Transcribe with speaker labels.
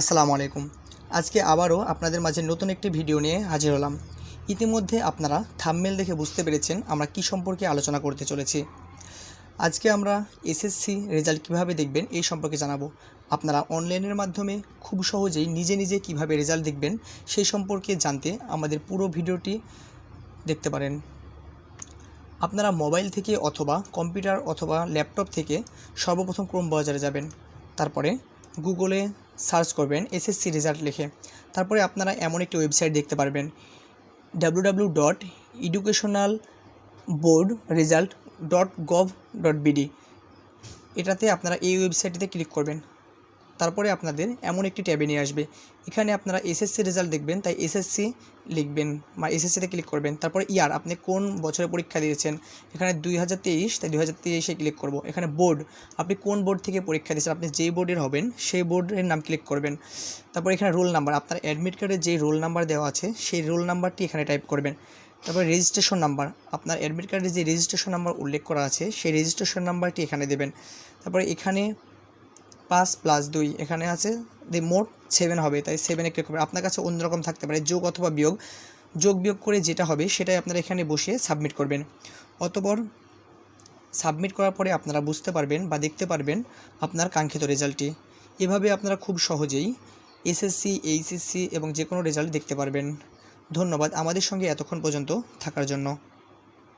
Speaker 1: আসসালামু আলাইকুম। আজকে আবারও আপনাদের মাঝে নতুন একটি ভিডিও নিয়ে হাজির হলাম। ইতিমধ্যে আপনারা থাম্বনেল দেখে বুঝতে পেরেছেন আমরা কি সম্পর্কে আলোচনা করতে চলেছি। আজকে আমরা এসএসসি রেজাল্ট কীভাবে দেখবেন এই সম্পর্কে জানাব। আপনারা অনলাইনের মাধ্যমে খুব সহজেই নিজে নিজে কীভাবে রেজাল্ট দেখবেন সেই সম্পর্কে জানতে আমাদের পুরো ভিডিওটি দেখতে পারেন। আপনারা মোবাইল থেকে অথবা কম্পিউটার অথবা ল্যাপটপ থেকে সর্বপ্রথম ক্রোম ব্রাউজারে যাবেন। তারপরে গুগলে সার্চ করবেন এসএসসি রেজাল্ট লিখে। তারপরে আপনারা এমন একটি ওয়েবসাইট দেখতে পারবেন। W dot educational board result dot gov dot BD এটাতে আপনারা এই ওয়েবসাইটটিতে ক্লিক করবেন। তারপরে আপনাদের এমন একটি ট্যাবে নিয়ে আসবে। এখানে আপনারা এসএসসি রেজাল্ট দেখবেন, তাই এসএসসি লিখবেন বা এসএসসিতে ক্লিক করবেন। তারপরে ইয়ার আপনি কোন বছরে পরীক্ষা দিয়েছেন? এখানে দুই হাজার তেইশ, তাই দুই হাজার তেইশে ক্লিক করব। এখানে বোর্ড আপনি কোন বোর্ড থেকে পরীক্ষা দিয়েছেন? আপনি যেই বোর্ডের হবেন, সেই বোর্ডের নাম ক্লিক করবেন। তারপর এখানে রোল নাম্বার আপনার অ্যাডমিট কার্ডে যে রোল নাম্বার দেওয়া আছে, সেই রোল নাম্বারটি এখানে টাইপ করবেন। তারপর রেজিস্ট্রেশন নাম্বার আপনার অ্যাডমিট কার্ডে যে রেজিস্ট্রেশন নাম্বার উল্লেখ করা আছে, সেই রেজিস্ট্রেশন নাম্বারটি এখানে দেবেন। তারপরে এখানে পাঁচ প্লাস দুই, এখানে আছে যে মোট সেভেন হবে, তাই সেভেনে ক্লিক করবেন। আপনার কাছে অন্যরকম থাকতে পারে, যোগ অথবা বিয়োগ। যোগ, বিয়োগ করে যেটা হবে, সেটাই আপনারা এখানে বসিয়ে সাবমিট করবেন। অতপর সাবমিট করার পরে আপনারা বুঝতে পারবেন বা দেখতে পারবেন আপনার কাঙ্ক্ষিত রেজাল্টটি এভাবে আপনারা খুব সহজেই এসএসসি এইচএসসি এবং যে কোনো রেজাল্ট দেখতে পারবেন। ধন্যবাদ, আমাদের সঙ্গে এতক্ষণ পর্যন্ত থাকার জন্য।